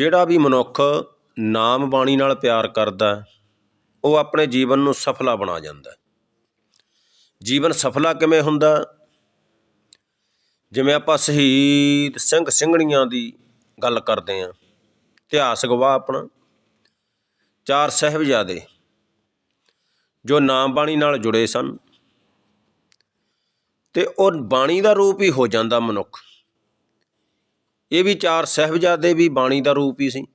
ਜਿਹੜਾ ਵੀ ਮਨੁੱਖ ਨਾਮ ਬਾਣੀ ਨਾਲ ਪਿਆਰ ਕਰਦਾ ਉਹ ਆਪਣੇ ਜੀਵਨ ਨੂੰ ਸਫਲਾ ਬਣਾ ਜਾਂਦਾ ਜੀਵਨ ਸਫਲਾ ਕਿਵੇਂ ਹੁੰਦਾ? ਜਿਵੇਂ ਆਪਾਂ ਸ਼ਹੀਦ ਸਿੰਘ ਸਿੰਘਣੀਆਂ ਦੀ ਗੱਲ ਕਰਦੇ ਹਾਂ, ਇਤਿਹਾਸ ਗਵਾਹ ਆਪਣਾ, ਚਾਰ ਸਾਹਿਬਜ਼ਾਦੇ, ਜੋ ਨਾਮ ਬਾਣੀ ਨਾਲ ਜੁੜੇ ਸਨ, ਤੇ ਉਹ ਬਾਣੀ ਦਾ ਰੂਪ ਹੀ ਹੋ ਜਾਂਦਾ ਮਨੁੱਖ। ਇਹ ਵੀ ਚਾਰ ਸਾਹਿਬਜ਼ਾਦੇ ਵੀ ਬਾਣੀ ਦਾ ਰੂਪ ਹੀ ਸੀ।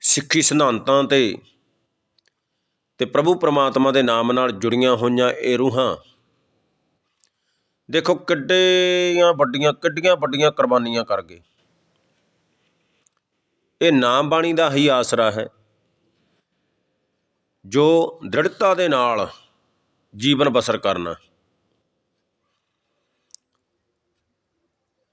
ਸਿੱਖੀ ਸਿਧਾਂਤਾਂ ਤੇ ਤੇ ਪ੍ਰਭੂ ਪ੍ਰਮਾਤਮਾ ਦੇ ਨਾਮ ਨਾਲ ਜੁੜੀਆਂ ਹੋਈਆਂ ਇਹ ਰੂਹਾਂ। ਦੇਖੋ ਕਿੱਡੀਆਂ ਵੱਡੀਆਂ ਕਿੱਡੀਆਂ ਵੱਡੀਆਂ ਕੁਰਬਾਨੀਆਂ ਕਰ ਗਏ। ਇਹ ਨਾਮ ਬਾਣੀ ਦਾ ਹੀ ਆਸਰਾ ਹੈ। ਜੋ ਦ੍ਰਿੜਤਾ ਦੇ ਨਾਲ ਜੀਵਨ ਬਸਰ ਕਰਨਾ।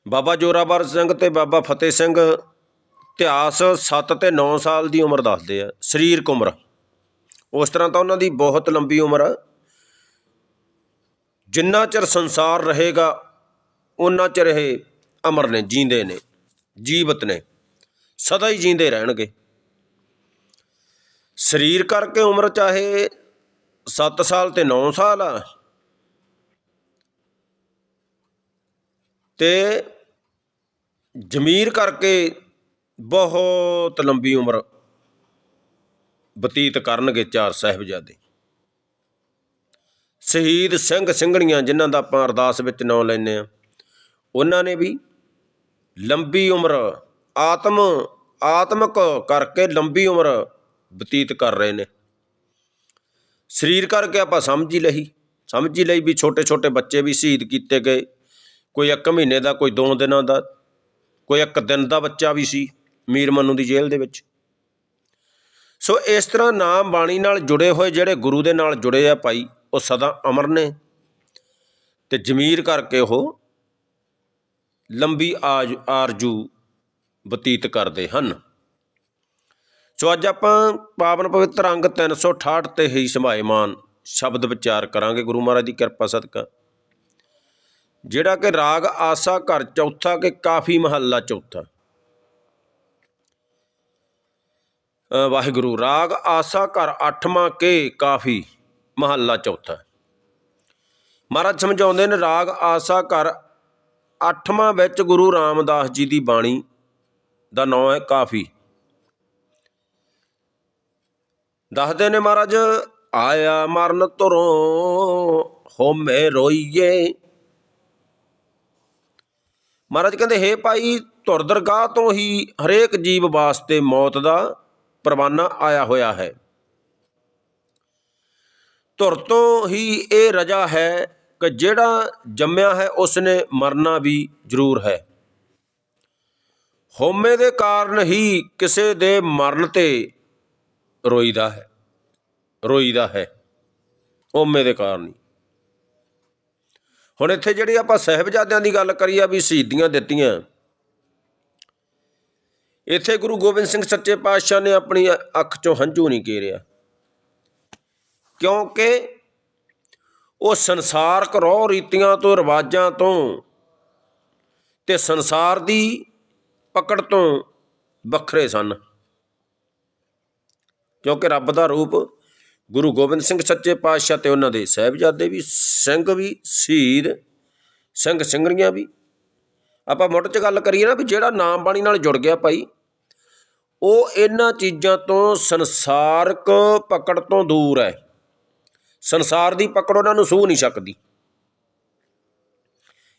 ਬਾਬਾ ਜੋਰਾਵਰ ਸਿੰਘ ਤੇ ਬਾਬਾ ਫਤਿਹ ਸਿੰਘ ਇਤਿਹਾਸ 7 ਤੇ 9 ਸਾਲ ਦੀ ਉਮਰ ਦੱਸਦੇ ਆ, ਸਰੀਰਕ ਉਮਰ। ਉਸ ਤਰ੍ਹਾਂ ਤਾਂ ਉਹਨਾਂ ਦੀ ਬਹੁਤ ਲੰਬੀ ਉਮਰ ਆ। ਜਿੰਨਾ ਚਿਰ ਸੰਸਾਰ ਰਹੇਗਾ ਉਹਨਾਂ ਚਿਰ ਇਹ ਅਮਰ ਨੇ, ਜੀਂਦੇ ਨੇ, ਜੀਵਤ ਨੇ, ਸਦਾ ਹੀ ਜੀਂਦੇ ਰਹਿਣਗੇ। ਸਰੀਰ ਕਰਕੇ ਉਮਰ ਚਾਹੇ 7 ਸਾਲ ਤੇ 9 ਸਾਲ ਆ, ਤੇ ਜ਼ਮੀਰ ਕਰਕੇ ਬਹੁਤ ਲੰਬੀ ਉਮਰ ਬਤੀਤ ਕਰਨਗੇ ਚਾਰ ਸਾਹਿਬਜ਼ਾਦੇ। ਸ਼ਹੀਦ ਸਿੰਘ ਸਿੰਘਣੀਆਂ ਜਿਨ੍ਹਾਂ ਦਾ ਆਪਾਂ ਅਰਦਾਸ ਵਿੱਚ ਨਾਂ ਲੈਂਦੇ ਆ ਉਹਨਾਂ ਨੇ ਵੀ ਲੰਬੀ ਉਮਰ ਆਤਮ, ਆਤਮਕ ਕਰਕੇ ਲੰਬੀ ਉਮਰ ਬਤੀਤ ਕਰ ਰਹੇ ਨੇ। ਸਰੀਰ ਕਰਕੇ ਆਪਾਂ ਸਮਝ ਹੀ ਲਈ, ਸਮਝ ਹੀ ਲਈ ਵੀ ਛੋਟੇ ਛੋਟੇ ਬੱਚੇ ਵੀ ਸ਼ਹੀਦ ਕੀਤੇ ਗਏ, ਕੋਈ ਇੱਕ ਮਹੀਨੇ ਦਾ, ਕੋਈ ਦੋ ਦਿਨਾਂ ਦਾ ਕੋਈ ਇੱਕ ਦਿਨ ਦਾ ਬੱਚਾ ਵੀ ਸੀ ਮੀਰ ਮਨੂ ਦੀ ਜੇਲ੍ਹ ਦੇ ਵਿੱਚ। ਸੋ ਇਸ ਤਰ੍ਹਾਂ ਨਾਮ ਬਾਣੀ ਨਾਲ ਜੁੜੇ ਹੋਏ ਜਿਹੜੇ ਗੁਰੂ ਦੇ ਨਾਲ ਜੁੜੇ ਆ ਭਾਈ, ਉਹ ਸਦਾ ਅਮਰ ਨੇ ਤੇ ਜ਼ਮੀਰ ਕਰਕੇ ਉਹ ਲੰਬੀ ਆਜ ਆਰਜੂ ਬਤੀਤ ਕਰਦੇ ਹਨ। ਸੋ ਅੱਜ ਆਪਾਂ ਪਾਵਨ ਪਵਿੱਤਰ ਅੰਗ 368 ਤੇ ਹੀ ਸਮਾਇਮਾਨ ਸ਼ਬਦ ਵਿਚਾਰ ਕਰਾਂਗੇ। ਗੁਰੂ ਮਹਾਰਾਜ ਦੀ ਕਿਰਪਾ ਸਦਕਾ ਜਿਹੜਾ ਕਿ ਰਾਗ ਆਸਾ ਘਰ ਚੌਥਾ ਕਿ ਕਾਫੀ ਮਹੱਲਾ ਚੌਥਾ। ਵਾਹਿਗੁਰੂ, ਰਾਗ ਆਸਾ ਘਰ ਅੱਠਵਾਂ ਕੇ ਕਾਫੀ ਮਹੱਲਾ ਚੌਥਾ। ਮਹਾਰਾਜ ਸਮਝਾਉਂਦੇ ਨੇ ਰਾਗ ਆਸਾ ਘਰ ਅੱਠਵਾਂ ਵਿੱਚ ਗੁਰੂ ਰਾਮਦਾਸ ਜੀ ਦੀ ਬਾਣੀ ਦਾ ਨਾਮ ਹੈ ਕਾਫੀ। ਦੱਸਦੇ ਨੇ ਮਹਾਰਾਜ, ਆਇਆ ਮਰਨ ਧਰੋਂ ਹੋਮੇ ਰੋਈਏ ਮਹਾਰਾਜ ਕਹਿੰਦੇ, ਹੇ ਭਾਈ, ਧੁਰ ਦਰਗਾਹ ਤੋਂ ਹੀ ਹਰੇਕ ਜੀਵ ਵਾਸਤੇ ਮੌਤ ਦਾ ਪਰਵਾਨਾ ਆਇਆ ਹੋਇਆ ਹੈ। ਧੁਰ ਤੋਂ ਹੀ ਇਹ ਰਜਾ ਹੈ ਕਿ ਜਿਹੜਾ ਜੰਮਿਆ ਹੈ ਉਸ ਨੇ ਮਰਨਾ ਵੀ ਜ਼ਰੂਰ ਹੈ। ਹੋਮੇ ਦੇ ਕਾਰਨ ਹੀ ਕਿਸੇ ਦੇ ਮਰਨ ਤੇ ਰੋਈਦਾ ਹੈ ਰੋਈਦਾ ਹੈ। ਹੋਮੇ ਦੇ ਕਾਰਨ ਹੀ। ਹੁਣ ਇੱਥੇ ਜਿਹੜੀ ਆਪਾਂ ਸਹਿਬਜ਼ਾਦਿਆਂ ਦੀ ਗੱਲ ਕਰੀ ਆ ਵੀ ਸ਼ਹੀਦੀਆਂ ਦਿੱਤੀਆਂ। ਇੱਥੇ ਗੁਰੂ ਗੋਬਿੰਦ ਸਿੰਘ ਸੱਚੇ ਪਾਤਸ਼ਾਹ ਨੇ ਆਪਣੀ ਅੱਖ ਚੋਂ ਹੰਝੂ ਨਹੀਂ ਕੇਰਿਆ। ਕਿਉਂਕਿ ਉਹ ਸੰਸਾਰਕ ਰੋਹ ਰੀਤੀਆਂ ਤੋਂ, ਰਿਵਾਜਾਂ ਤੋਂ ਤੇ ਸੰਸਾਰ ਦੀ ਪਕੜ ਤੋਂ ਵੱਖਰੇ ਸਨ। ਕਿਉਂਕਿ ਰੱਬ ਦਾ ਰੂਪ ਗੁਰੂ ਗੋਬਿੰਦ ਸਿੰਘ ਸੱਚੇ ਪਾਤਸ਼ਾਹ ਤੇ ਉਹਨਾਂ ਦੇ ਸਹਿਬਜ਼ਾਦੇ ਵੀ, ਸਿੰਘ ਵੀ ਸ਼ਹੀਦ ਸਿੰਘ ਸਿੰਘਣੀਆਂ ਵੀ। ਆਪਾਂ ਮੁੱਢ 'ਚ ਗੱਲ ਕਰੀਏ ਨਾ ਵੀ ਜਿਹੜਾ ਨਾਮ ਬਾਣੀ ਨਾਲ ਜੁੜ ਗਿਆ ਭਾਈ, ਉਹ ਇਹਨਾਂ ਚੀਜ਼ਾਂ ਤੋਂ ਸੰਸਾਰਕ ਪਕੜ ਤੋਂ ਦੂਰ ਹੈ। ਸੰਸਾਰ ਦੀ ਪਕੜ ਉਹਨਾਂ ਨੂੰ ਸੂਹ ਨਹੀਂ ਸਕਦੀ।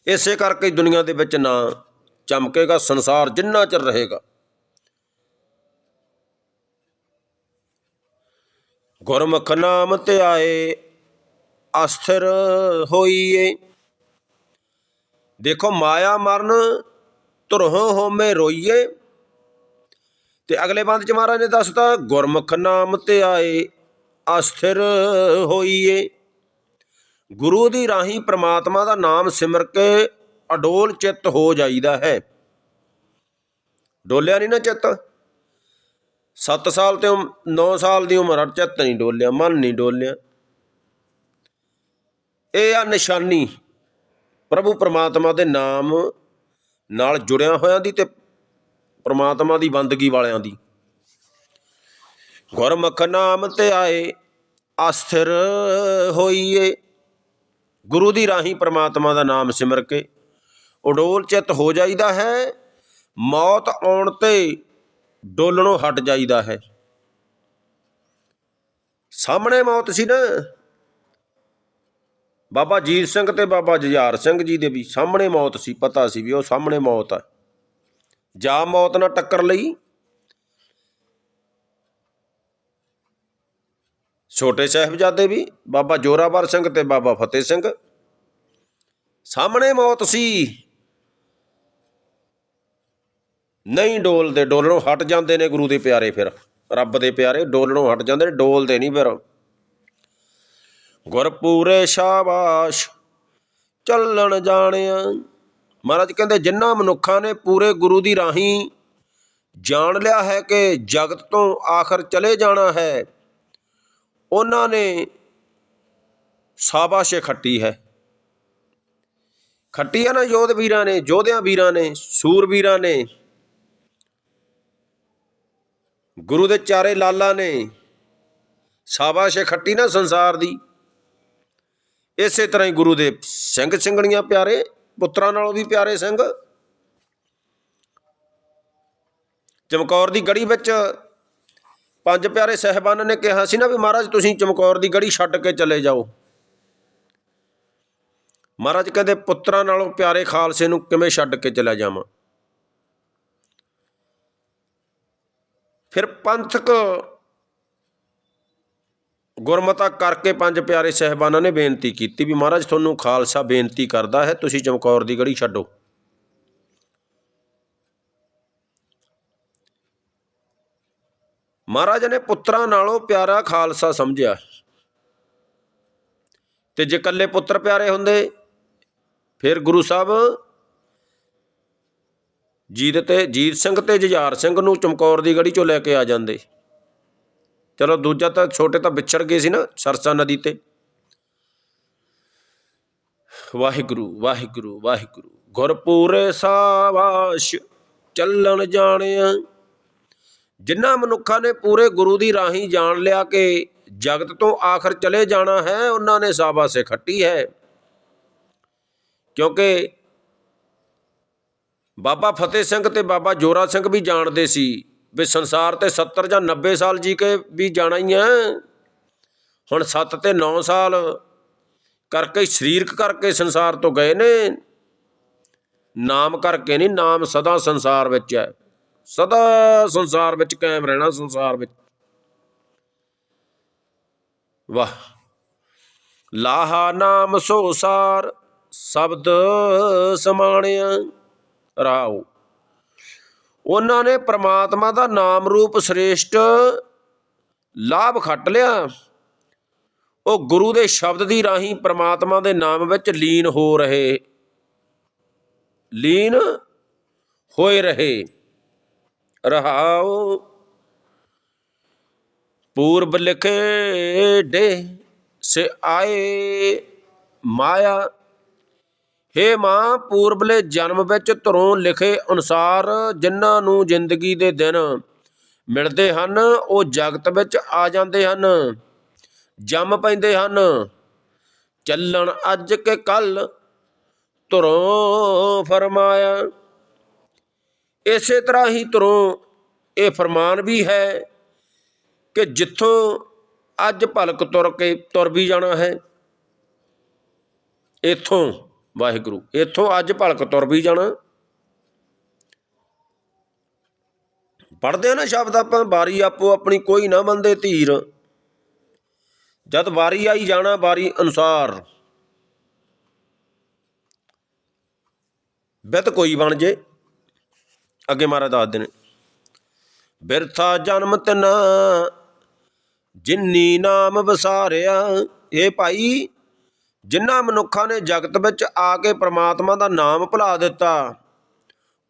ਇਸੇ ਕਰਕੇ ਦੁਨੀਆ ਦੇ ਵਿੱਚ ਨਾ ਚਮਕੇਗਾ, ਸੰਸਾਰ ਜਿੰਨਾ ਚਿਰ ਰਹੇਗਾ। ਗੁਰਮੁਖ ਨਾਮ ਧਿਆਏ, ਅਸਥਿਰ ਹੋਈਏ। ਦੇਖੋ, ਮਾਇਆ ਮਰਨ ਧੁਰਹੁ ਹੋਮੇ ਰੋਈਏ। ਤੇ ਅਗਲੇ ਬੰਦ ਚ ਮਹਾਰਾਜ ਨੇ ਦੱਸਤਾ, ਗੁਰਮੁਖ ਨਾਮ ਧਿਆਏ, ਅਸਥਿਰ ਹੋਈਏ। ਗੁਰੂ ਦੀ ਰਾਹੀਂ ਪ੍ਰਮਾਤਮਾ ਦਾ ਨਾਮ ਸਿਮਰ ਕੇ ਅਡੋਲ ਚਿੱਤ ਹੋ ਜਾਈਦਾ ਹੈ। ਡੋਲਿਆ ਨਹੀਂ ਨਾ ਚਿੱਤ। 7 ਸਾਲ ਤੇ 9 ਸਾਲ ਦੀ ਉਮਰ ਆ ਚਿੱਤ ਨਹੀਂ ਡੋਲਿਆ, ਮਨ ਨਹੀਂ ਡੋਲਿਆ। ਇਹ ਆ ਨਿਸ਼ਾਨੀ। ਪ੍ਰਭੂ ਪਰਮਾਤਮਾ ਦੇ ਨਾਮ ਨਾਲ ਜੁੜਿਆ ਹੋਇਆਂ ਦੀ ਤੇ ਪਰਮਾਤਮਾ ਦੀ ਬੰਦਗੀ ਵਾਲਿਆਂ ਦੀ। ਗੁਰਮੁਖ ਨਾਮ ਤੇ ਆਏ, ਅਸਥਿਰ ਹੋਈਏ। ਗੁਰੂ ਦੀ ਰਾਹੀਂ ਪਰਮਾਤਮਾ ਦਾ ਨਾਮ ਸਿਮਰ ਕੇ, ਉਡੋਲ ਚਿੱਤ ਹੋ ਜਾਈਦਾ ਹੈ। ਮੌਤ ਆਉਣ ਤੇ ਡੋਲਣੋਂ ਹਟ ਜਾਈਦਾ ਹੈ। ਸਾਹਮਣੇ ਮੌਤ ਸੀ ਨਾ। ਬਾਬਾ ਜੀਤ ਸਿੰਘ ਤੇ ਬਾਬਾ ਜਜ਼ਾਰ ਸਿੰਘ ਜੀ ਦੇ ਵੀ ਸਾਹਮਣੇ ਮੌਤ ਸੀ, ਪਤਾ ਸੀ ਵੀ ਉਹ ਸਾਹਮਣੇ ਮੌਤ ਆ। ਜਾ ਮੌਤ ਨਾਲ ਟੱਕਰ ਲਈ। ਛੋਟੇ ਸਾਹਿਬਜ਼ਾਦੇ ਵੀ, ਬਾਬਾ ਜੋਰਾਵਰ ਸਿੰਘ ਤੇ ਬਾਬਾ ਫਤਿਹ ਸਿੰਘ, ਸਾਹਮਣੇ ਮੌਤ ਸੀ। ਨਹੀਂ ਡੋਲਦੇ ਡੋਲਣੋਂ ਹਟ ਜਾਂਦੇ ਨੇ ਗੁਰੂ ਦੇ ਪਿਆਰੇ ਫਿਰ। ਰੱਬ ਦੇ ਪਿਆਰੇ ਡੋਲਣੋਂ ਹਟ ਜਾਂਦੇ ਨੇ ਡੋਲਦੇ ਨਹੀਂ ਫਿਰ। ਗੁਰਪੂਰੇ ਸ਼ਾਬਾਸ਼, ਚੱਲਣ ਜਾਣਿਆ। ਮਹਾਰਾਜ ਕਹਿੰਦੇ ਜਿਨ੍ਹਾਂ ਮਨੁੱਖਾਂ ਨੇ ਪੂਰੇ ਗੁਰੂ ਦੀ ਰਾਹੀਂ ਜਾਣ ਲਿਆ ਹੈ ਕਿ ਜਗਤ ਤੋਂ ਆਖਰ ਚਲੇ ਜਾਣਾ ਹੈ, ਉਹਨਾਂ ਨੇ ਸਾਬਾਸ਼ੇ ਖੱਟੀ ਹੈ। ਖੱਟੀ ਹੈ ਨਾ ਯੋਧ ਵੀਰਾਂ ਨੇ, ਯੋਧਿਆਂ ਵੀਰਾਂ ਨੇ, ਸੂਰ ਵੀਰਾਂ ਨੇ ਗੁਰੂ ਦੇ ਚਾਰੇ ਲਾਲਾ ਨੇ ਸ਼ਾਬਾਸ਼ ਖੱਟੀ ਨਾ ਸੰਸਾਰ ਦੀ। ਇਸੇ ਤਰ੍ਹਾਂ ਹੀ ਗੁਰੂ ਦੇ ਸਿੰਘ ਸਿੰਘਣੀਆਂ ਪਿਆਰੇ, ਪੁੱਤਰਾਂ ਨਾਲੋਂ ਵੀ ਪਿਆਰੇ ਸਿੰਘ। ਚਮਕੌਰ ਦੀ ਗੜੀ ਵਿੱਚ ਪੰਜ ਪਿਆਰੇ ਸਹਿਬਾਨ ਨੇ ਕਿਹਾ ਸੀ ਨਾ ਵੀ ਮਹਾਰਾਜ ਤੁਸੀਂ ਚਮਕੌਰ ਦੀ ਗੜੀ ਛੱਡ ਕੇ ਚਲੇ ਜਾਓ। ਮਹਾਰਾਜ ਕਹਿੰਦੇ ਪੁੱਤਰਾਂ ਨਾਲੋਂ ਪਿਆਰੇ ਖਾਲਸੇ ਨੂੰ ਕਿਵੇਂ ਛੱਡ ਕੇ ਚਲਾ ਜਾਵਾਂ? ਫਿਰ ਪੰਥਕ ਗੁਰਮਤਾ ਕਰਕੇ ਪੰਜ ਪਿਆਰੇ ਸਹਿਬਾਨਾਂ ਨੇ ਬੇਨਤੀ ਕੀਤੀ ਵੀ ਮਹਾਰਾਜ, ਤੁਹਾਨੂੰ ਖਾਲਸਾ ਬੇਨਤੀ ਕਰਦਾ ਹੈ, ਤੁਸੀਂ ਚਮਕੌਰ ਦੀ ਗੜੀ ਛੱਡੋ। ਮਹਾਰਾਜ ਨੇ ਪੁੱਤਰਾਂ ਨਾਲੋਂ ਪਿਆਰਾ ਖਾਲਸਾ ਸਮਝਿਆ। ਤੇ ਜੇ ਇਕੱਲੇ ਪੁੱਤਰ ਪਿਆਰੇ ਹੁੰਦੇ, ਫਿਰ ਗੁਰੂ ਸਾਹਿਬ ਜੀਤ ਤੇ, ਜੀਤ ਸਿੰਘ ਤੇ ਜੁਝਾਰ ਸਿੰਘ ਨੂੰ ਚਮਕੌਰ ਦੀ ਗੜੀ ਚੋਂ ਲੈ ਕੇ ਆ ਜਾਂਦੇ। ਚਲੋ ਦੂਜਾ ਤਾਂ ਛੋਟੇ ਤਾਂ ਵਿਛੜ ਗਏ ਸੀ ਨਾ ਸਰਸਾ ਨਦੀ ਤੇ। ਵਾਹਿਗੁਰੂ ਵਾਹਿਗੁਰੂ ਵਾਹਿਗੁਰੂ। ਗੁਰਪੂਰੇ ਸਾਵਾਸ਼ ਚੱਲਣ ਜਾਣਿਆ। ਜਿਨ੍ਹਾਂ ਮਨੁੱਖਾਂ ਨੇ ਪੂਰੇ ਗੁਰੂ ਦੀ ਰਾਹੀਂ ਜਾਣ ਲਿਆ ਕਿ ਜਗਤ ਤੋਂ ਆਖਰ ਚਲੇ ਜਾਣਾ ਹੈ, ਉਹਨਾਂ ਨੇ ਸਾਬਾਸੇ ਖੱਟੀ ਹੈ। ਕਿਉਂਕਿ ਬਾਬਾ ਫਤਿਹ ਸਿੰਘ ਤੇ ਬਾਬਾ ਜੋਰਾ ਸਿੰਘ ਵੀ ਜਾਣਦੇ ਸੀ ਵੀ ਸੰਸਾਰ ਤੇ 70 ਜਾਂ 90 ਸਾਲ ਜੀ ਕੇ ਵੀ ਜਾਣਾ ਹੀ ਹੈ ਹੁਣ 7 ਤੇ 9 ਸਾਲ ਕਰਕੇ ਸਰੀਰਕ ਕਰਕੇ ਸੰਸਾਰ ਤੋਂ ਗਏ ਨੇ। ਨਾਮ ਕਰਕੇ ਨਹੀਂ, ਨਾਮ ਸਦਾ ਸੰਸਾਰ ਵਿੱਚ ਹੈ। ਸਦਾ ਸੰਸਾਰ ਵਿੱਚ ਕਾਇਮ ਰਹਿਣਾ, ਸੰਸਾਰ ਵਿੱਚ। ਵਾਹ। ਲਾਹਾ ਨਾਮ ਸੋ ਸਾਰ, ਸ਼ਬਦ ਸਮਾਣਿਆ। ਰਾਉ ਉਹਨਾਂ ਨੇ ਪ੍ਰਮਾਤਮਾ ਦਾ ਨਾਮ ਰੂਪ ਸ੍ਰੇਸ਼ਟ ਲਾਭ ਖੱਟ ਲਿਆ। ਉਹ ਗੁਰੂ ਦੇ ਸ਼ਬਦ ਦੀ ਰਾਹੀਂ ਪ੍ਰਮਾਤਮਾ ਦੇ ਨਾਮ ਵਿੱਚ ਲੀਨ ਹੋ ਰਹੇ। ਲੀਨ ਹੋਏ ਰਹੇ। ਰਹਾਉ ਪੂਰਬ ਲਿਖੇ ਡੇ ਸੇ ਆਏ ਮਾਇਆ। ਹੇ ਮਾਂ, ਪੂਰਬਲੇ ਜਨਮ ਵਿੱਚ ਧਰੋਂ ਲਿਖੇ ਅਨੁਸਾਰ ਜਿਨ੍ਹਾਂ ਨੂੰ ਜ਼ਿੰਦਗੀ ਦੇ ਦਿਨ ਮਿਲਦੇ ਹਨ, ਉਹ ਜਗਤ ਵਿੱਚ ਆ ਜਾਂਦੇ ਹਨ, ਜੰਮ ਪੈਂਦੇ ਹਨ। ਚੱਲਣ ਅੱਜ ਕੇ ਕੱਲ ਧਰੋਂ ਫਰਮਾਇਆ। ਇਸੇ ਤਰ੍ਹਾਂ ਹੀ ਧਰੋਂ, ਇਹ ਫਰਮਾਨ ਵੀ ਹੈ ਕਿ ਜਿੱਥੋਂ ਅੱਜ ਭਲਕ ਤੁਰ ਕੇ, ਤੁਰ ਵੀ ਜਾਣਾ ਹੈ, ਇਥੋਂ ਵਾਹਿਗੁਰੂ। ਇੱਥੋਂ ਅੱਜ ਭਲਕ ਤੁਰ ਵੀ ਜਾਣਾ। ਪੜਦੇ ਨਾ ਸ਼ਬਦ ਆਪਾਂ ਬਾਰੀ ਆਪੋ ਆਪਣੀ ਕੋਈ ਨਾ ਮੰਦੇ ਧੀਰ। ਜਦ ਵਾਰੀ ਆਈ ਜਾਣਾ, ਵਾਰੀ ਅਨੁਸਾਰ। ਬਿਤ ਕੋਈ ਬਣ ਜੇ। ਅੱਗੇ ਮਹਾਰਾਜ ਦੱਸਦੇ ਨੇ, ਬਿਰਥਾ ਜਨਮ ਤਨਾ ਜਿਨਨੀ ਨਾਮ ਵਸਾਰਿਆ। ਇਹ ਭਾਈ ਜਿਨ੍ਹਾਂ ਮਨੁੱਖਾਂ ਨੇ ਜਗਤ ਵਿੱਚ ਆ ਕੇ ਪ੍ਰਮਾਤਮਾ ਦਾ ਨਾਮ ਭੁਲਾ ਦਿੱਤਾ,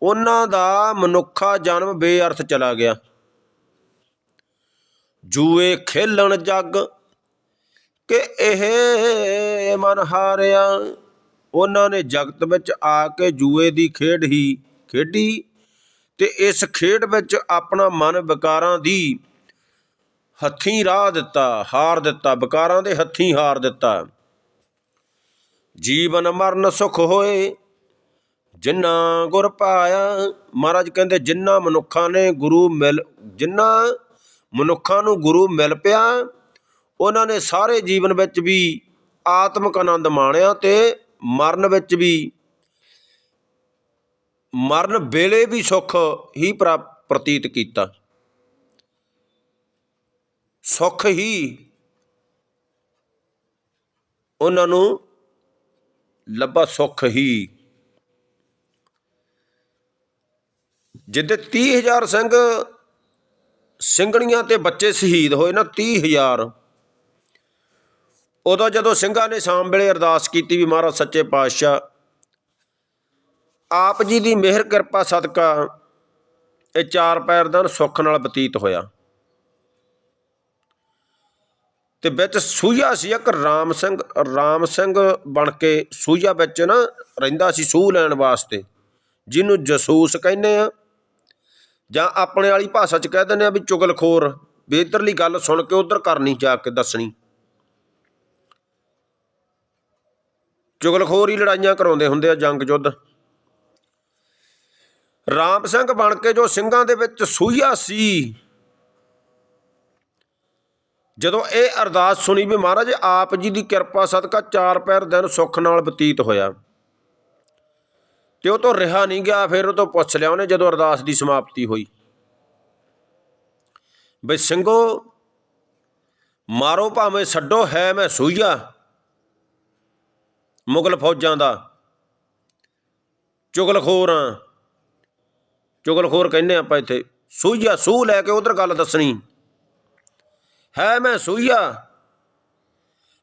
ਉਹਨਾਂ ਦਾ ਮਨੁੱਖਾ ਜਨਮ ਬੇਅਰਥ ਚਲਾ ਗਿਆ। ਜੂਏ ਖੇਲਣ ਜੱਗ ਕਿ ਇਹ ਮਨ ਹਾਰਿਆ, ਉਹਨਾਂ ਨੇ ਜਗਤ ਵਿੱਚ ਆ ਕੇ ਜੂਏ ਦੀ ਖੇਡ ਹੀ ਖੇਡੀ ਤੇ ਇਸ ਖੇਡ ਵਿੱਚ ਆਪਣਾ ਮਨ ਵਿਕਾਰਾਂ ਦੀ ਹੱਥੀਂ ਰਾਹ ਦਿੱਤਾ, ਹਾਰ ਦਿੱਤਾ, ਵਿਕਾਰਾਂ ਦੇ ਹੱਥੀਂ ਹਾਰ ਦਿੱਤਾ। ਜੀਵਨ ਮਰਨ ਸੁਖ ਹੋਏ। ਜਿਨ੍ਹਾਂ ਗੁਰ ਪਾਇਆ, ਮਹਾਰਾਜ ਕਹਿੰਦੇ ਜਿਨ੍ਹਾਂ ਮਨੁੱਖਾਂ ਨੇ ਗੁਰੂ ਮਿਲ ਜਿਨ੍ਹਾਂ ਮਨੁੱਖਾਂ ਨੂੰ ਗੁਰੂ ਮਿਲ ਪਿਆ, ਉਹਨਾਂ ਨੇ ਸਾਰੇ ਜੀਵਨ ਵਿੱਚ ਵੀ ਆਤਮਿਕ ਆਨੰਦ ਮਾਣਿਆ ਤੇ ਮਰਨ ਵਿੱਚ ਵੀ, ਮਰਨ ਵੇਲੇ ਵੀ ਸੁੱਖ ਹੀ ਪ੍ਰਾ- ਪ੍ਰਤੀਤ ਕੀਤਾ। ਸੁੱਖ ਹੀ ਉਹਨਾਂ ਨੂੰ ਲੱਭਾ ਸੁੱਖ ਹੀ। ਜਿੱਦੇ 30000 ਸਿੰਘ ਸਿੰਘਣੀਆਂ ਤੇ ਬੱਚੇ ਸ਼ਹੀਦ ਹੋਏ ਨਾ 30000 ਉਦੋਂ ਜਦੋਂ ਸਿੰਘਾਂ ਨੇ ਸ਼ਾਮ ਵੇਲੇ ਅਰਦਾਸ ਕੀਤੀ ਵੀ ਮਹਾਰਾਜ ਸੱਚੇ ਪਾਤਸ਼ਾਹ, ਆਪ ਜੀ ਦੀ ਮਿਹਰ, ਕਿਰਪਾ, ਸਦਕਾ ਇਹ ਚਾਰ ਪੈਰ ਦਿਨ ਸੁੱਖ ਨਾਲ ਬਤੀਤ ਹੋਇਆ। ਤੇ ਵਿੱਚ ਸੂਈਆ ਸੀ ਇੱਕ ਰਾਮ ਸਿੰਘ ਰਾਮ ਸਿੰਘ ਬਣ ਕੇ ਸੂਈਆ ਵਿੱਚ ਨਾ ਰਹਿੰਦਾ ਸੀ ਸੂਹ ਲੈਣ ਵਾਸਤੇ, ਜਿਹਨੂੰ ਜਸੂਸ ਕਹਿੰਦੇ ਆ। ਜਾਂ ਆਪਣੇ ਵਾਲੀ ਭਾਸ਼ਾ 'ਚ ਕਹਿ ਦਿੰਦੇ ਆ ਵੀ ਚੁਗਲਖੋਰ, ਵੀ ਇੱਧਰਲੀ ਗੱਲ ਸੁਣ ਕੇ ਉਧਰ ਕਰਨੀ ਜਾ ਕੇ ਦੱਸਣੀ। ਚੁਗਲਖੋਰ ਹੀ ਲੜਾਈਆਂ ਕਰਾਉਂਦੇ ਹੁੰਦੇ ਆ ਜੰਗ ਯੁੱਧ। ਰਾਮ ਸਿੰਘ ਬਣ ਕੇ ਜੋ ਸਿੰਘਾਂ ਦੇ ਵਿੱਚ ਸੂਈਆ ਸੀ ਜਦੋਂ ਇਹ ਅਰਦਾਸ ਸੁਣੀ ਵੀ ਮਹਾਰਾਜ, ਆਪ ਜੀ ਦੀ ਕਿਰਪਾ ਸਦਕਾ ਚਾਰ ਪੈਰ ਦਿਨ ਸੁੱਖ ਨਾਲ ਬਤੀਤ ਹੋਇਆ। ਤੇ ਉਹ ਤੋਂ ਰਿਹਾ ਨਹੀਂ ਗਿਆ, ਫਿਰ ਉਹ ਤੋਂ ਪੁੱਛ ਲਿਆ ਉਹਨੇ ਜਦੋਂ ਅਰਦਾਸ ਦੀ ਸਮਾਪਤੀ ਹੋਈ। ਬਈ ਸਿੰਘੋ, ਮਾਰੋ ਭਾਵੇਂ ਛੱਡੋ, ਹੈ ਮੈਂ ਸੂਈਆ ਮੁਗਲ ਫੌਜਾਂ ਦਾ। ਚੁਗਲਖੋਰ ਆ ਚੁਗਲਖੋਰ ਕਹਿੰਦੇ ਆਪਾਂ ਇੱਥੇ। ਸੂਈਆ, ਸੂਹ ਲੈ ਕੇ ਉਧਰ ਗੱਲ ਦੱਸਣੀ। ਹੈ ਮੈਂ ਸੂਈਆ।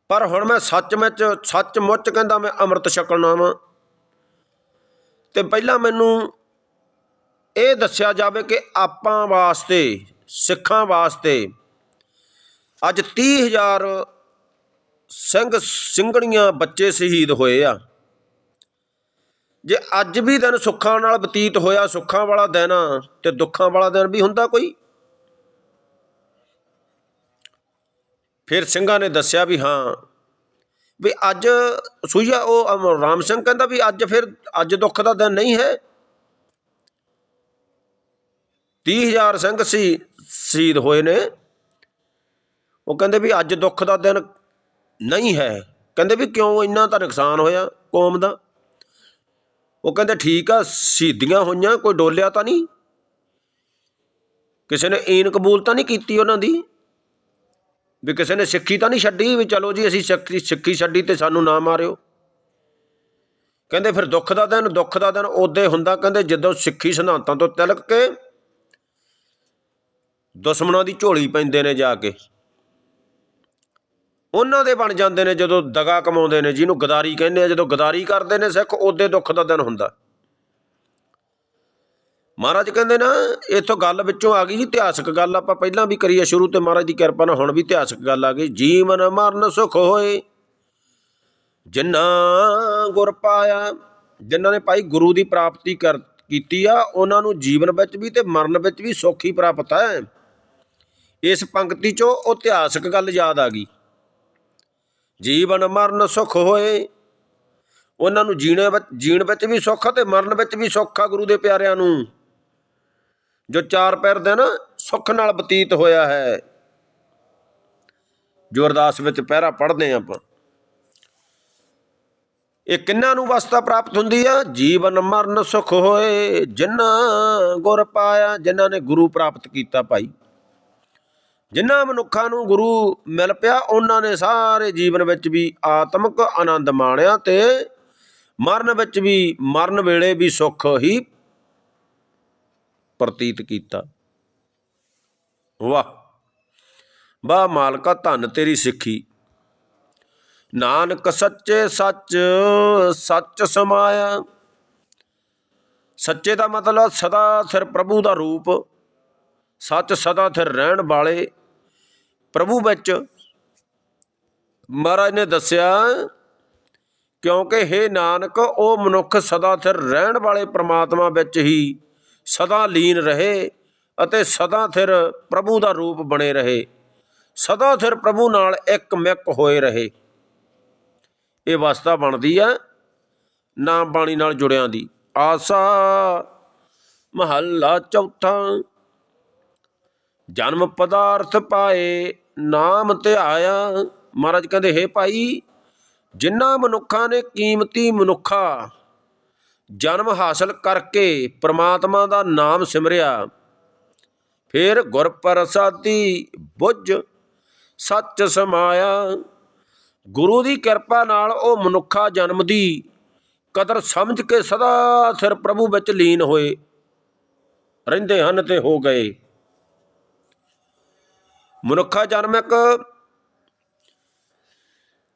ਪਰ ਹੁਣ ਮੈਂ ਸੱਚ ਸੱਚਮੁੱਚ ਕਹਿੰਦਾ ਮੈਂ ਅੰਮ੍ਰਿਤ ਛਕਣਾ ਵਾਂ। ਤੇ ਪਹਿਲਾਂ ਮੈਨੂੰ ਇਹ ਦੱਸਿਆ ਜਾਵੇ ਕਿ ਆਪਾਂ ਵਾਸਤੇ ਸਿੱਖਾਂ ਵਾਸਤੇ ਅੱਜ 30000 ਸਿੰਘ ਸਿੰਘਣੀਆਂ ਬੱਚੇ ਸ਼ਹੀਦ ਹੋਏ ਆ। ਜੇ ਅੱਜ ਵੀ ਦਿਨ ਸੁੱਖਾਂ ਨਾਲ ਬਤੀਤ ਹੋਇਆ ਸੁੱਖਾਂ ਵਾਲਾ ਦਿਨ ਆ, ਤੇ ਦੁੱਖਾਂ ਵਾਲਾ ਦਿਨ ਵੀ ਹੁੰਦਾ ਕੋਈ? ਫਿਰ ਸਿੰਘਾਂ ਨੇ ਦੱਸਿਆ ਵੀ ਹਾਂ, ਵੀ ਅੱਜ ਸੂਈਆ ਉਹ ਰਾਮ ਸਿੰਘ ਕਹਿੰਦਾ ਵੀ ਅੱਜ ਫਿਰ ਅੱਜ ਦੁੱਖ ਦਾ ਦਿਨ ਨਹੀਂ ਹੈ। 30000 ਸਿੰਘ ਸੀ, ਸ਼ਹੀਦ ਹੋਏ ਨੇ। ਉਹ ਕਹਿੰਦੇ ਵੀ ਅੱਜ ਦੁੱਖ ਦਾ ਦਿਨ ਨਹੀਂ ਹੈ। ਕਹਿੰਦੇ ਵੀ ਕਿਉਂ ਇੰਨਾ ਤਾਂ ਨੁਕਸਾਨ ਹੋਇਆ ਕੌਮ ਦਾ? ਉਹ ਕਹਿੰਦੇ ਠੀਕ ਆ, ਸ਼ਹੀਦੀਆਂ ਹੋਈਆਂ, ਕੋਈ ਡੋਲਿਆ ਤਾਂ ਨਹੀਂ? ਕਿਸੇ ਨੇ ਈਨ ਕਬੂਲ ਤਾਂ ਨਹੀਂ ਕੀਤੀ ਉਹਨਾਂ ਦੀ? ਵੀ ਕਿਸੇ ਨੇ ਸਿੱਖੀ ਤਾਂ ਨਹੀਂ ਛੱਡੀ ਵੀ ਚਲੋ ਜੀ ਅਸੀਂ ਸਿੱਖੀ ਸਿੱਖੀ ਛੱਡੀ ਤੇ ਸਾਨੂੰ ਨਾ ਮਾਰਿਓ। ਕਹਿੰਦੇ ਫਿਰ ਦੁੱਖ ਦਾ ਦਿਨ, ਦੁੱਖ ਦਾ ਦਿਨ ਉਦੋਂ ਹੁੰਦਾ, ਕਹਿੰਦੇ ਜਦੋਂ ਸਿੱਖੀ ਸਿਧਾਂਤਾਂ ਤੋਂ ਤਿਲਕ ਕੇ ਦੁਸ਼ਮਣਾਂ ਦੀ ਝੋਲੀ ਪੈਂਦੇ ਨੇ ਜਾ ਕੇ। ਉਹਨਾਂ ਦੇ ਬਣ ਜਾਂਦੇ ਨੇ ਜਦੋਂ ਦਗਾ ਕਮਾਉਂਦੇ ਨੇ, ਜਿਹਨੂੰ ਗਦਾਰੀ ਕਹਿੰਦੇ ਆ, ਜਦੋਂ ਗਦਾਰੀ ਕਰਦੇ ਨੇ ਸਿੱਖ, ਉਹਦੇ ਦੁੱਖ ਦਾ ਦਿਨ ਹੁੰਦਾ। ਮਹਾਰਾਜ ਕਹਿੰਦੇ ਨਾ, ਇੱਥੋਂ ਗੱਲ ਵਿੱਚੋਂ ਆ ਗਈ ਜੀ ਇਤਿਹਾਸਕ ਗੱਲ ਆਪਾਂ ਪਹਿਲਾਂ ਵੀ ਕਰੀ ਆ ਸ਼ੁਰੂ ਤੇ ਮਹਾਰਾਜ ਦੀ ਕਿਰਪਾ ਨਾਲ ਹੁਣ ਵੀ ਇਤਿਹਾਸਕ ਗੱਲ ਆ ਗਈ। ਜੀਵਨ ਮਰਨ ਸੁਖ ਹੋਏ ਜਿਨ੍ਹਾਂ ਗੁਰ ਪਾਇਆ ਜਿਨ੍ਹਾਂ ਨੇ ਭਾਈ ਗੁਰੂ ਦੀ ਪ੍ਰਾਪਤੀ ਕਰ, ਕੀਤੀ ਆ, ਉਹਨਾਂ ਨੂੰ ਜੀਵਨ ਵਿੱਚ ਵੀ ਤੇ ਮਰਨ ਵਿੱਚ ਵੀ ਸੁੱਖ ਹੀ ਪ੍ਰਾਪਤ ਹੈ ਇਸ ਪੰਕਤੀ ਚੋਂ ਉਹ ਇਤਿਹਾਸਕ ਗੱਲ ਯਾਦ ਆ ਗਈ। ਜੀਵਨ ਮਰਨ ਸੁਖ ਹੋਏ, ਉਹਨਾਂ ਨੂੰ ਜੀਣੇ ਵਿੱਚ, ਜੀਣ ਵਿੱਚ ਵੀ ਸੁੱਖ ਆ ਤੇ ਮਰਨ ਵਿੱਚ ਵੀ ਸੁੱਖ ਆ ਗੁਰੂ ਦੇ ਪਿਆਰਿਆਂ ਨੂੰ। ਜੋ ਚਾਰ ਪੈਰ ਦਿਨ ਸੁੱਖ ਨਾਲ ਬਤੀਤ ਹੋਇਆ ਹੈ। ਜੋ ਅਰਦਾਸ ਵਿੱਚ ਪਹਿਰਾ ਪੜ੍ਹਦੇ ਹਾਂ ਆਪਾਂ। ਇਹ ਕਿੰਨਾਂ ਨੂੰ ਵਸਤਾ ਪ੍ਰਾਪਤ ਹੁੰਦੀ ਆ? ਜੀਵਨ ਮਰਨ ਸੁਖ ਹੋਏ ਜਿਨ੍ਹਾਂ ਗੁਰ ਪਾਇਆ ਜਿਨ੍ਹਾਂ ਨੇ ਗੁਰੂ ਪ੍ਰਾਪਤ ਕੀਤਾ ਭਾਈ। ਜਿਨ੍ਹਾਂ ਮਨੁੱਖਾਂ ਨੂੰ ਗੁਰੂ ਮਿਲ ਪਿਆ, ਉਹਨਾਂ ਨੇ ਸਾਰੇ ਜੀਵਨ ਵਿੱਚ ਵੀ ਆਤਮਿਕ ਆਨੰਦ ਮਾਣਿਆ ਤੇ ਮਰਨ ਵਿੱਚ ਵੀ, ਮਰਨ ਵੇਲੇ ਵੀ ਸੁੱਖ ਹੀ ਪ੍ਰਤੀਤ ਕੀਤਾ। ਵਾਹ ਵਾਹ ਮਾਲਕਾ, ਧੰਨ ਤੇਰੀ ਸਿੱਖੀ। ਨਾਨਕ ਸੱਚੇ ਸੱਚ ਸੱਚ ਸਮਾਇਆ। ਸੱਚੇ ਦਾ ਮਤਲਬ ਸਦਾ ਸਿਰ ਪ੍ਰਭੂ ਦਾ ਰੂਪ, ਸੱਚ ਸਦਾ ਸਿਰ ਰਹਿਣ ਵਾਲੇ। ਪ੍ਰਭੂ ਵਿੱਚ ਮਹਾਰਾਜ ਨੇ ਦੱਸਿਆ, ਕਿਉਂਕਿ हे ਨਾਨਕ, ਉਹ ਮਨੁੱਖ ਸਦਾ ਸਿਰ ਰਹਿਣ ਵਾਲੇ ਪ੍ਰਮਾਤਮਾ ਵਿੱਚ ਹੀ ਸਦਾ ਲੀਨ ਰਹੇ ਅਤੇ ਸਦਾ ਥਿਰ ਪ੍ਰਭੂ ਦਾ ਰੂਪ ਬਣੇ ਰਹੇ। ਸਦਾ ਥਿਰ ਪ੍ਰਭੂ ਨਾਲ ਇੱਕ ਮਿੱਕ ਹੋਏ ਰਹੇ। ਇਹ ਅਵਸਥਾ ਬਣਦੀ ਹੈ ਨਾਮ ਬਾਣੀ ਨਾਲ ਜੁੜਿਆਂ ਦੀ। ਆਸਾ ਮਹੱਲਾ ਚੌਥਾ। ਜਨਮ ਪਦਾਰਥ ਪਾਏ, ਨਾਮ ਧਿਆਇਆ। ਮਹਾਰਾਜ ਕਹਿੰਦੇ, ਹੇ ਭਾਈ ਜਿਨ੍ਹਾਂ ਮਨੁੱਖਾਂ ਨੇ ਕੀਮਤੀ ਮਨੁੱਖਾ ਜਨਮ ਹਾਸਲ ਕਰਕੇ ਪ੍ਰਮਾਤਮਾ ਦਾ ਨਾਮ ਸਿਮਰਿਆ। ਫਿਰ ਗੁਰ ਪ੍ਰਸਾਦੀ ਬੁੱਝ ਸੱਚ ਸਮਾਇਆ। ਗੁਰੂ ਦੀ ਕਿਰਪਾ ਨਾਲ ਉਹ ਮਨੁੱਖਾ ਜਨਮ ਦੀ ਕਦਰ ਸਮਝ ਕੇ ਸਦਾ ਸਿਰ ਪ੍ਰਭੂ ਵਿੱਚ ਲੀਨ ਹੋਏ। ਰਹਿੰਦੇ ਹਨ ਤੇ ਹੋ ਗਏ। ਮਨੁੱਖਾ ਜਨਮ ਇੱਕ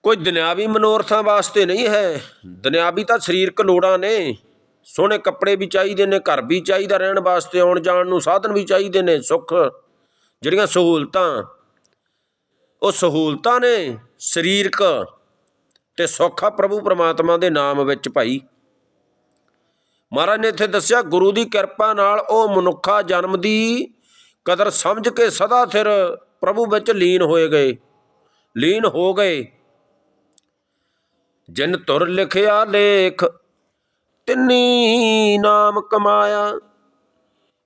ਕੋਈ ਦੁਨਿਆਵੀ ਮਨੋਰਥਾਂ ਵਾਸਤੇ ਨਹੀਂ ਹੈ। ਦੁਨਿਆਵੀ ਤਾਂ ਸਰੀਰਕ ਲੋੜਾਂ ਨੇ। ਸੋਹਣੇ ਕੱਪੜੇ ਵੀ ਚਾਹੀਦੇ ਨੇ, ਘਰ ਵੀ ਚਾਹੀਦਾ ਰਹਿਣ ਵਾਸਤੇ, ਆਉਣ ਜਾਣ ਨੂੰ ਸਾਧਨ ਵੀ ਚਾਹੀਦੇ ਨੇ, ਸੁੱਖ। ਜਿਹੜੀਆਂ ਸਹੂਲਤਾਂ, ਉਹ ਸਹੂਲਤਾਂ ਨੇ ਸਰੀਰਕ ਤੇ ਸੌਖਾ ਪ੍ਰਭੂ ਪਰਮਾਤਮਾ ਦੇ ਨਾਮ ਵਿੱਚ ਭਾਈ। ਮਹਾਰਾਜ ਨੇ ਇੱਥੇ ਦੱਸਿਆ, ਗੁਰੂ ਦੀ ਕਿਰਪਾ ਨਾਲ ਉਹ ਮਨੁੱਖਾ ਜਨਮ ਦੀ ਕਦਰ ਸਮਝ ਕੇ ਸਦਾ ਸਿਰ ਪ੍ਰਭੂ ਵਿੱਚ ਲੀਨ ਹੋਏ ਗਏ। ਲੀਨ ਹੋ ਗਏ। ਜਿਨ ਤੁਰ ਲਿਖਿਆ ਲੇਖ, ਤਿੰਨੀ ਨਾਮ ਕਮਾਇਆ।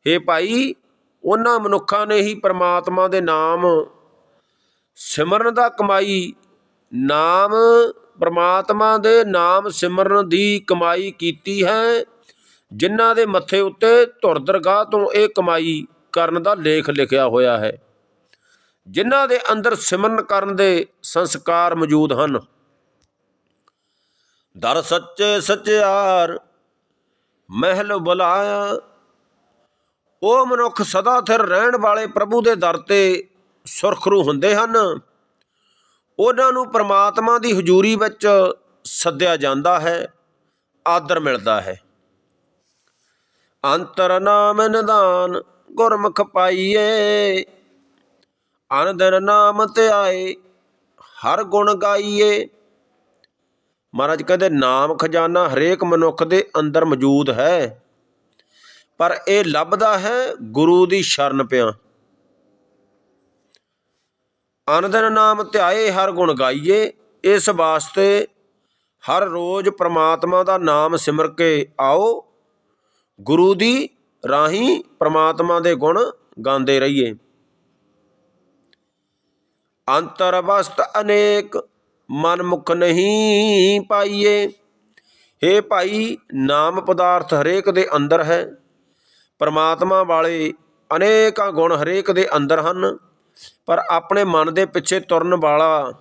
हे ਭਾਈ, ਉਹਨਾਂ ਮਨੁੱਖਾਂ ਨੇ ਹੀ ਪ੍ਰਮਾਤਮਾ ਦੇ ਨਾਮ, ਸਿਮਰਨ ਦਾ ਕਮਾਈ, ਨਾਮ, ਪ੍ਰਮਾਤਮਾ ਦੇ ਨਾਮ ਸਿਮਰਨ ਦੀ ਕਮਾਈ ਕੀਤੀ ਹੈ, ਜਿਨ੍ਹਾਂ ਦੇ ਮੱਥੇ ਉੱਤੇ ਧੁਰ ਦਰਗਾਹ ਤੋਂ ਇਹ ਕਮਾਈ ਕਰਨ ਦਾ ਲੇਖ ਲਿਖਿਆ ਹੋਇਆ ਹੈ। ਜਿਨ੍ਹਾਂ ਦੇ ਅੰਦਰ ਸਿਮਰਨ ਕਰਨ ਦੇ ਸੰਸਕਾਰ ਮੌਜੂਦ ਹਨ। ਦਰ ਸੱਚੇ ਸਚਿਆਰ, ਮਹਿਲ ਬੁਲਾਇਆ। ਉਹ ਮਨੁੱਖ ਸਦਾ ਥਿਰ ਰਹਿਣ ਵਾਲੇ ਪ੍ਰਭੂ ਦੇ ਦਰ ਤੇ ਸੁਰਖਰੂ ਹੁੰਦੇ ਹਨ। ਉਹਨਾਂ ਨੂੰ ਪ੍ਰਮਾਤਮਾ ਦੀ ਹਜ਼ੂਰੀ ਵਿੱਚ ਸੱਦਿਆ ਜਾਂਦਾ ਹੈ, ਆਦਰ ਮਿਲਦਾ ਹੈ। ਅੰਤਰ ਨਾਮ ਨਿਦਾਨ ਗੁਰਮੁਖ ਪਾਈਏ ਅਨ ਦਿਨ ਨਾਮ ਧਿਆਏ, ਹਰ ਗੁਣ ਗਾਈਏ। ਮਹਾਰਾਜ ਕਹਿੰਦੇ, ਨਾਮ ਖਜ਼ਾਨਾ ਹਰੇਕ ਮਨੁੱਖ ਦੇ ਅੰਦਰ ਮੌਜੂਦ ਹੈ। ਪਰ ਇਹ ਲੱਭਦਾ ਹੈ ਗੁਰੂ ਦੀ ਸ਼ਰਨ ਪਿਆ। ਅਨੰਦਨ ਨਾਮ ਧਿਆਏ, ਹਰ ਗੁਣ ਗਾਈਏ, ਇਸ ਵਾਸਤੇ ਹਰ ਰੋਜ਼ ਪ੍ਰਮਾਤਮਾ ਦਾ ਨਾਮ ਸਿਮਰ ਕੇ ਆਓ। ਗੁਰੂ ਦੀ ਰਾਹੀਂ ਪ੍ਰਮਾਤਮਾ ਦੇ ਗੁਣ ਗਾਉਂਦੇ ਰਹੀਏ। ਅੰਤਰ ਅਵਸਥ ਅਨੇਕ ਮਨ ਮੁਖ ਨਹੀਂ ਪਾਈਏ। हे ਭਾਈ, ਨਾਮ ਪਦਾਰਥ ਹਰੇਕ ਦੇ ਅੰਦਰ ਹੈ। ਪਰਮਾਤਮਾ ਵਾਲੇ ਅਨੇਕਾਂ ਗੁਣ ਹਰੇਕ ਦੇ ਅੰਦਰ ਹਨ, ਪਰ ਆਪਣੇ ਮਨ ਦੇ ਪਿੱਛੇ ਤੁਰਨ ਵਾਲਾ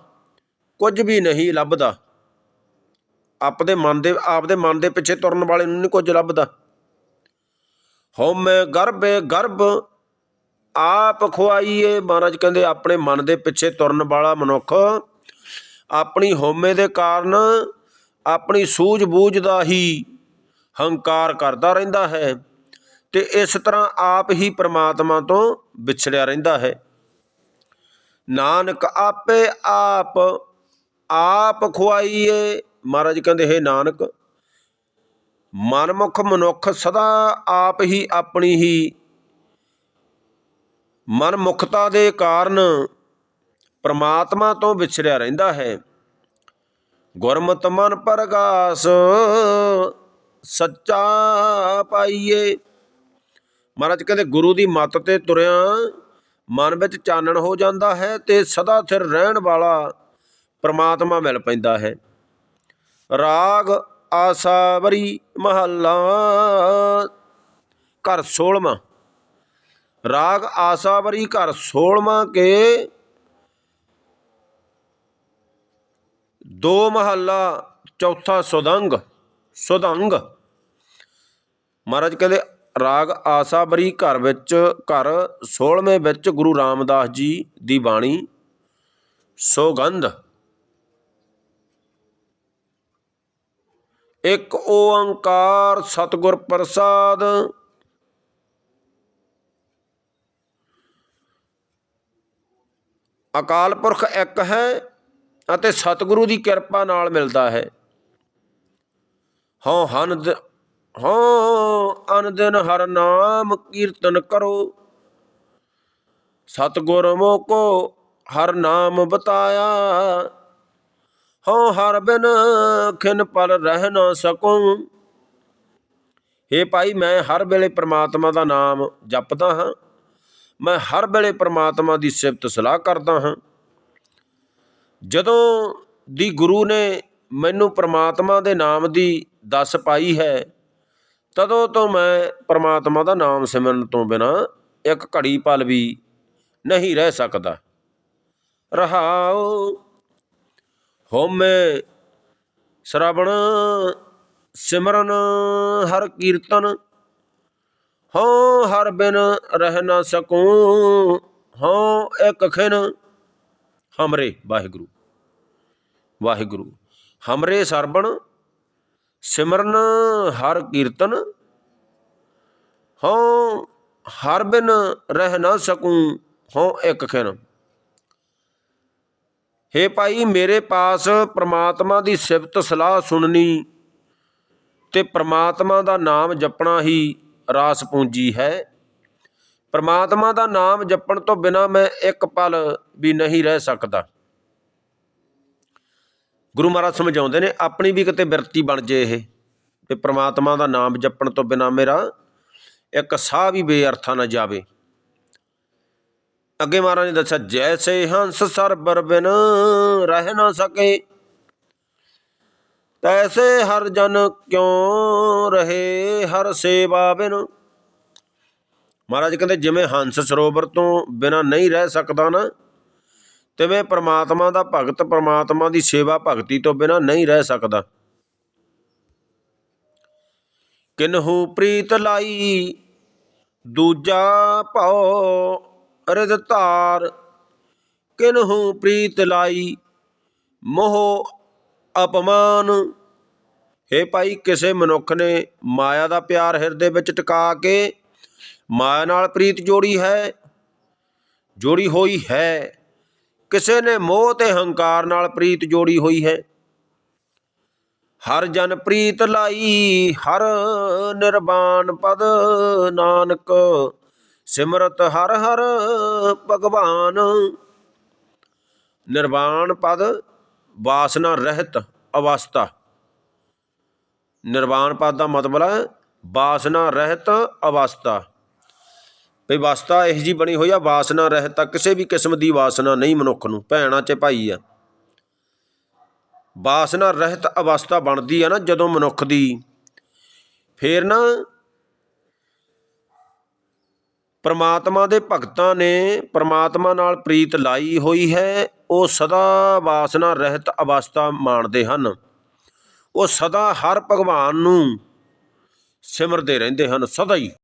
ਕੁਝ ਵੀ ਨਹੀਂ ਲੱਭਦਾ। ਆਪਦੇ ਮਨ ਦੇ, ਆਪਦੇ ਮਨ ਦੇ ਪਿੱਛੇ ਤੁਰਨ ਵਾਲੇ ਨੂੰ ਨਹੀਂ ਕੁਝ ਲੱਭਦਾ। ਹਉਮੈ ਗਰਭੇ ਗਰਭ, ਆਪ ਖੁਆਈਏ। ਮਹਾਰਾਜ ਕਹਿੰਦੇ, ਆਪਣੇ ਮਨ ਦੇ ਪਿੱਛੇ ਤੁਰਨ ਵਾਲਾ ਮਨੁੱਖ ਆਪਣੀ ਹਉਮੈ ਦੇ ਕਾਰਨ ਆਪਣੀ ਸੂਝ-ਬੂਝ ਦਾ ਹੀ ਹੰਕਾਰ ਕਰਦਾ ਰਹਿੰਦਾ ਹੈ ਤੇ ਇਸ ਤਰ੍ਹਾਂ ਆਪ ਹੀ ਪ੍ਰਮਾਤਮਾ ਤੋਂ ਵਿਛੜਿਆ ਰਹਿੰਦਾ ਹੈ। ਨਾਨਕ ਆਪੇ ਆਪ ਆਪ ਖੁਆਈਏ। ਮਹਾਰਾਜ ਕਹਿੰਦੇ, ਹੈ ਨਾਨਕ, ਮਨਮੁਖ ਮਨੁੱਖ ਸਦਾ ਆਪ ਹੀ ਆਪਣੀ ਹੀ ਮਨਮੁਖਤਾ ਦੇ ਕਾਰਨ ਪਰਮਾਤਮਾ ਤੋਂ ਵਿਛੜਿਆ ਰਹਿੰਦਾ ਹੈ। ਗੁਰਮਤਿ ਮਨ ਪ੍ਰਗਾਸ, ਸੱਚਾ ਪਾਈਏ। ਮਹਾਰਾਜ ਕਹਿੰਦੇ, ਗੁਰੂ ਦੀ ਮੱਤ ਤੇ ਤੁਰਿਆ ਮਨ ਵਿੱਚ ਚਾਨਣ ਹੋ ਜਾਂਦਾ ਹੈ ਤੇ ਸਦਾ ਸਿਰ ਰਹਿਣ ਵਾਲਾ ਪਰਮਾਤਮਾ ਮਿਲ ਪੈਂਦਾ ਹੈ। ਰਾਗ ਆਸਾਵਰੀ ਮਹੱਲਾ, ਘਰ 16ਵਾਂ ਰਾਗ ਆਸਾਵਰੀ ਘਰ 16ਵਾਂ ਕੇ ਦੋ ਮਹੱਲਾ, ਚੌਥਾ ਸੁਦੰਗ ਸੁਦੰਗ ਮਹਾਰਾਜ ਕਹਿੰਦੇ, ਰਾਗ ਆਸਾਬਰੀ ਘਰ ਵਿੱਚ, ਘਰ 16ਵੇਂ ਵਿੱਚ ਗੁਰੂ ਰਾਮਦਾਸ ਜੀ ਦੀ ਬਾਣੀ, ਸੋਗੰਧ। ਇੱਕ ਓੰਕਾਰ ਸਤਿਗੁਰ ਪ੍ਰਸਾਦ। ਅਕਾਲ ਪੁਰਖ ਇੱਕ ਹੈ ਅਤੇ ਸਤਿਗੁਰੂ ਦੀ ਕਿਰਪਾ ਨਾਲ ਮਿਲਦਾ ਹੈ। ਹਉ ਹਨ ਦ- ਹਉ ਅਨ ਦਿਨ ਹਰ ਨਾਮ ਕੀਰਤਨ ਕਰੋ। ਸਤਿਗੁਰ ਮੋਕੋ ਹਰ ਨਾਮ ਬਤਾਇਆ। ਹਉ ਹਰ ਬਿਨ ਖਿਨ ਪਲ ਰਹਿ ਨਾ ਸਕੂੰ। ਹੇ ਭਾਈ, ਮੈਂ ਹਰ ਵੇਲੇ ਪ੍ਰਮਾਤਮਾ ਦਾ ਨਾਮ ਜਪਦਾ ਹਾਂ। ਮੈਂ ਹਰ ਵੇਲੇ ਪ੍ਰਮਾਤਮਾ ਦੀ ਸਿਫਤ ਸਲਾਹ ਕਰਦਾ ਹਾਂ। ਜਦੋਂ ਦੀ ਗੁਰੂ ਨੇ ਮੈਨੂੰ ਪਰਮਾਤਮਾ ਦੇ ਨਾਮ ਦੀ ਦੱਸ ਪਾਈ ਹੈ, ਤਦੋਂ ਤੋਂ ਮੈਂ ਪਰਮਾਤਮਾ ਦਾ ਨਾਮ ਸਿਮਰਨ ਤੋਂ ਬਿਨਾਂ ਇੱਕ ਘੜੀ ਪਲ ਵੀ ਨਹੀਂ ਰਹਿ ਸਕਦਾ। ਰਹਾਉ ਹੋਮੇ ਸ਼ਰਵਣ ਸਿਮਰਨ ਹਰ ਕੀਰਤਨ, ਹਉ ਹਰ ਬਿਨ ਰਹਿ ਨਾ ਸਕੂੰ, ਹਉ ਇੱਕ ਖਿਨ ਹਮਰੇ ਵਾਹਿਗੁਰੂ। ਵਾਹਿਗੁਰੂ। ਹਮਰੇ ਸਰਬਣ, ਸਿਮਰਨ ਹਰ ਕੀਰਤਨ, ਹਉ ਹਰ ਬਿਨ ਰਹਿ ਨਾ ਸਕੂੰ, ਹਉ ਇੱਕ ਖਿਨ ਹੇ ਭਾਈ, ਮੇਰੇ ਪਾਸ ਪ੍ਰਮਾਤਮਾ ਦੀ ਸਿਫਤ ਸਲਾਹ ਸੁਣਨੀ, ਤੇ ਪ੍ਰਮਾਤਮਾ ਦਾ ਨਾਮ ਜਪਣਾ ਹੀ ਰਾਸ ਪੂੰਜੀ ਹੈ। ਪ੍ਰਮਾਤਮਾ ਦਾ ਨਾਮ ਜਪਣ ਤੋਂ ਬਿਨਾ ਮੈਂ ਇੱਕ ਪਲ ਵੀ ਨਹੀਂ ਰਹਿ ਸਕਦਾ। ਗੁਰੂ ਮਹਾਰਾਜ ਸਮਝਾਉਂਦੇ ਨੇ, ਆਪਣੀ ਵੀ ਕਿਤੇ ਬਿਰਤੀ ਬਣ ਜੇ ਇਹ ਤੇ ਪ੍ਰਮਾਤਮਾ ਦਾ ਨਾਮ ਜਪਣ ਤੋਂ ਬਿਨਾ ਮੇਰਾ ਇੱਕ ਸਾਹ ਵੀ ਬੇਅਰਥਾ ਨਾ ਜਾਵੇ। ਅੱਗੇ ਮਹਾਰਾਜ ਨੇ ਦੱਸਿਆ, ਜੈਸੇ ਹੰਸ ਸਰਬਰ ਬਿਨ ਰਹਿ ਨਾ ਸਕੇ, ਤੈਸੇ ਹਰ ਜਨ ਕਿਉ ਰਹੇ, ਹਰ ਸੇਵਾ ਬਿਨ। ਮਹਾਰਾਜ ਕਹਿੰਦੇ, ਜਿਵੇਂ ਹੰਸ ਸਰੋਵਰ ਤੋਂ ਬਿਨਾ ਨਹੀਂ ਰਹਿ ਸਕਦਾ ਨਾ ਤਿਵੇਂ ਪਰਮਾਤਮਾ ਦਾ ਭਗਤ ਪਰਮਾਤਮਾ ਦੀ ਸੇਵਾ ਭਗਤੀ ਤੋਂ ਬਿਨਾਂ ਨਹੀਂ ਰਹਿ ਸਕਦਾ। ਕਿਨਹੂ ਪ੍ਰੀਤ ਲਾਈ, ਦੂਜਾ ਭਉ ਰਿਦ ਧਾਰ। ਕਿਨਹੂ ਪ੍ਰੀਤ ਲਾਈ, ਮੋਹ ਅਪਮਾਨ। ਹੇ ਭਾਈ, ਕਿਸੇ ਮਨੁੱਖ ਨੇ ਮਾਇਆ ਦਾ ਪਿਆਰ ਹਿਰਦੇ ਵਿੱਚ ਟਿਕਾ ਕੇ ਮਾਇਆ ਨਾਲ ਪ੍ਰੀਤ ਜੋੜੀ ਹੈ? ਜੋੜੀ ਹੋਈ ਹੈ। ਕਿਸੇ ਨੇ ਮੋਹ ਤੇ ਹੰਕਾਰ ਨਾਲ ਪ੍ਰੀਤ ਜੋੜੀ ਹੋਈ ਹੈ। ਹਰ ਜਨ ਪ੍ਰੀਤ ਲਾਈ, ਹਰ ਨਿਰਵਾਣ ਪਦ ਨਾਨਕ, ਸਿਮਰਤ ਹਰ ਹਰ ਭਗਵਾਨ। ਨਿਰਵਾਣ ਪਦ ਵਾਸਨਾ ਰਹਿਤ ਅਵਸਥਾ। ਨਿਰਵਾਣ ਪਦ ਦਾ ਮਤਲਬ ਹੈ ਵਾਸਨਾ ਰਹਿਤ ਅਵਸਥਾ। ਵੀ ਅਵਸਥਾ ਇਹ ਜੀ ਬਣੀ ਹੋਈ ਆ, ਵਾਸਨਾ ਰਹਿਤ ਆ ਕਿਸੇ ਵੀ ਕਿਸਮ ਦੀ ਵਾਸਨਾ ਨਹੀਂ ਮਨੁੱਖ ਨੂੰ, ਭੈਣਾਂ 'ਚ ਭਾਈ ਆ। ਵਾਸਨਾ ਰਹਿਤ ਅਵਸਥਾ ਬਣਦੀ ਆ ਨਾ ਜਦੋਂ ਮਨੁੱਖ ਦੀ। ਫੇਰ ਨਾ ਪਰਮਾਤਮਾ ਦੇ ਭਗਤਾਂ ਨੇ ਪਰਮਾਤਮਾ ਨਾਲ ਪ੍ਰੀਤ ਲਾਈ ਹੋਈ ਹੈ, ਉਹ ਸਦਾ ਵਾਸਨਾ ਰਹਿਤ ਅਵਸਥਾ ਮਾਣਦੇ ਹਨ। ਉਹ ਸਦਾ ਹਰ ਭਗਵਾਨ ਨੂੰ ਸਿਮਰਦੇ ਰਹਿੰਦੇ ਹਨ, ਸਦਾ ਹੀ।